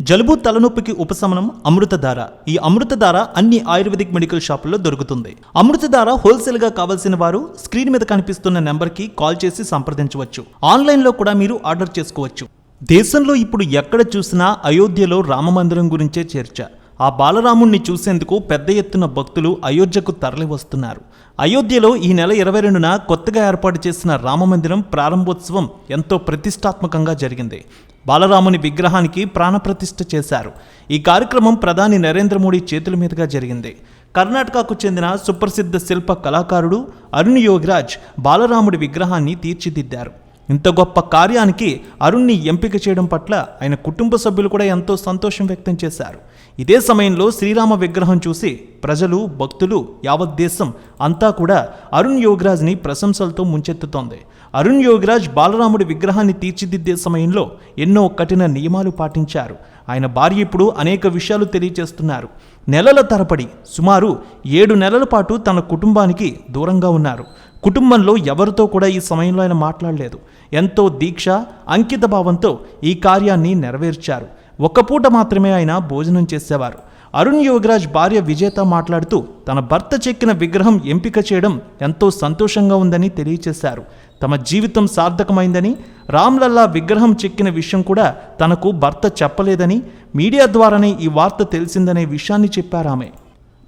జలుబు తలనొప్పికి ఉపశమనం అమృతధార. ఈ అమృతధార అన్ని ఆయుర్వేదిక్ మెడికల్ షాపుల్లో దొరుకుతుంది. అమృతధార హోల్సేల్గా కావాల్సిన వారు స్క్రీన్ మీద కనిపిస్తున్న నెంబర్కి కాల్ చేసి సంప్రదించవచ్చు. ఆన్లైన్లో కూడా మీరు ఆర్డర్ చేసుకోవచ్చు. దేశంలో ఇప్పుడు ఎక్కడ చూసినా అయోధ్యలో రామమందిరం గురించే చర్చ. ఆ బాలరాముణ్ణి చూసేందుకు పెద్ద ఎత్తున భక్తులు అయోధ్యకు తరలి వస్తున్నారు అయోధ్యలో ఈ నెల ఇరవై రెండున కొత్తగా ఏర్పాటు చేసిన రామమందిరం ప్రారంభోత్సవం ఎంతో ప్రతిష్టాత్మకంగా జరిగింది. బాలరాముని విగ్రహానికి ప్రాణప్రతిష్ఠ చేశారు. ఈ కార్యక్రమం ప్రధాని నరేంద్ర మోడీ చేతుల మీదుగా జరిగింది. కర్ణాటకకు చెందిన సుప్రసిద్ధ శిల్ప కళాకారుడు అరుణ్ యోగిరాజ్ బాలరాముడి విగ్రహాన్ని తీర్చిదిద్దారు. ఇంత గొప్ప కార్యానికి అరుణ్ని ఎంపిక చేయడం పట్ల ఆయన కుటుంబ సభ్యులు కూడా ఎంతో సంతోషం వ్యక్తం చేశారు. ఇదే సమయంలో శ్రీరామ విగ్రహం చూసి ప్రజలు భక్తులు యావత్ దేశం అంతా కూడా అరుణ్ యోగిరాజ్ని ప్రశంసలతో ముంచెత్తుతోంది. అరుణ్ యోగిరాజ్ బాలరాముడి విగ్రహాన్ని తీర్చిదిద్దే సమయంలో ఎన్నో కఠిన నియమాలు పాటించారు. ఆయన భార్య ఇప్పుడు అనేక విషయాలు తెలియజేస్తున్నారు. నెలల తరబడి సుమారు ఏడు నెలల పాటు తన కుటుంబానికి దూరంగా ఉన్నారు. కుటుంబంలో ఎవరితో కూడా ఈ సమయంలో ఆయన మాట్లాడలేదు. ఎంతో దీక్ష అంకిత భావంతో ఈ కార్యాన్ని నెరవేర్చారు. ఒక్క పూట మాత్రమే ఆయన భోజనం చేసేవారు. అరుణ్ యోగరాజ్ భార్య విజేత మాట్లాడుతూ తన భర్త చెక్కిన విగ్రహం ఎంపిక చేయడం ఎంతో సంతోషంగా ఉందని తెలియచేశారు. తమ జీవితం సార్థకమైందని రామ్లల్లా విగ్రహం చెక్కిన విషయం కూడా తనకు భర్త చెప్పలేదని మీడియా ద్వారానే ఈ వార్త తెలిసిందనే విషయాన్ని చెప్పారామె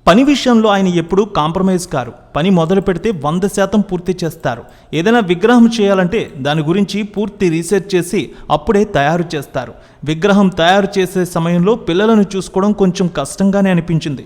పని విషయంలో ఆయన ఎప్పుడూ కాంప్రమైజ్ కారు. పని మొదలు పెడితే వంద శాతం పూర్తి చేస్తారు. ఏదైనా విగ్రహం చేయాలంటే దాని గురించి పూర్తి రీసెర్చ్ చేసి అప్పుడే తయారు చేస్తారు. విగ్రహం తయారు చేసే సమయంలో పిల్లలను చూసుకోవడం కొంచెం కష్టంగానే అనిపించింది.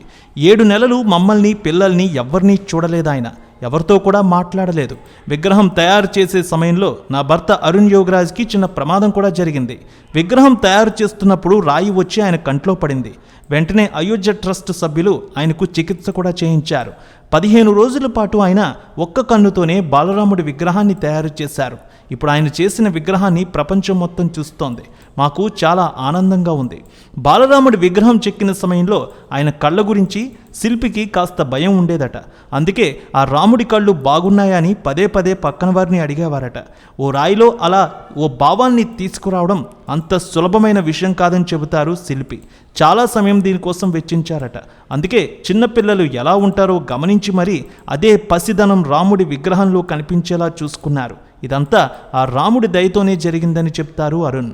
ఏడు నెలలు మమ్మల్ని పిల్లల్ని ఎవరినీ చూడలేదాయన ఎవరితో కూడా మాట్లాడలేదు. విగ్రహం తయారు చేసే సమయంలో నా భర్త అరుణ్ యోగరాజ్కి చిన్న ప్రమాదం కూడా జరిగింది. విగ్రహం తయారు చేస్తున్నప్పుడు రాయి వచ్చి ఆయన కంట్లో పడింది. వెంటనే అయోధ్య ట్రస్ట్ సభ్యులు ఆయనకు చికిత్స కూడా చేయించారు. పదిహేను రోజుల పాటు ఆయన ఒక్క కన్నుతోనే బాలరాముడి విగ్రహాన్ని తయారు చేశారు. ఇప్పుడు ఆయన చేసిన విగ్రహాన్ని ప్రపంచం మొత్తం చూస్తోంది. మాకు చాలా ఆనందంగా ఉంది. బాలరాముడి విగ్రహం చెక్కిన సమయంలో ఆయన కళ్ళ గురించి శిల్పికి కాస్త భయం ఉండేదట. అందుకే ఆ రాముడి కళ్ళు బాగున్నాయని పదే పదే పక్కన వారిని అడిగేవారట. ఓ రాయిలో అలా ఓ భావాన్ని తీసుకురావడం అంత సులభమైన విషయం కాదని చెబుతారు శిల్పి. చాలా సమయం దీనికోసం వెచ్చించారట. అందుకే చిన్నపిల్లలు ఎలా ఉంటారో గమనించి మరీ అదే పసిదనం రాముడి విగ్రహంలో కనిపించేలా చూసుకున్నారు. ఇదంతా ఆ రాముడి దయతోనే జరిగిందని చెప్తారు అరుణ్.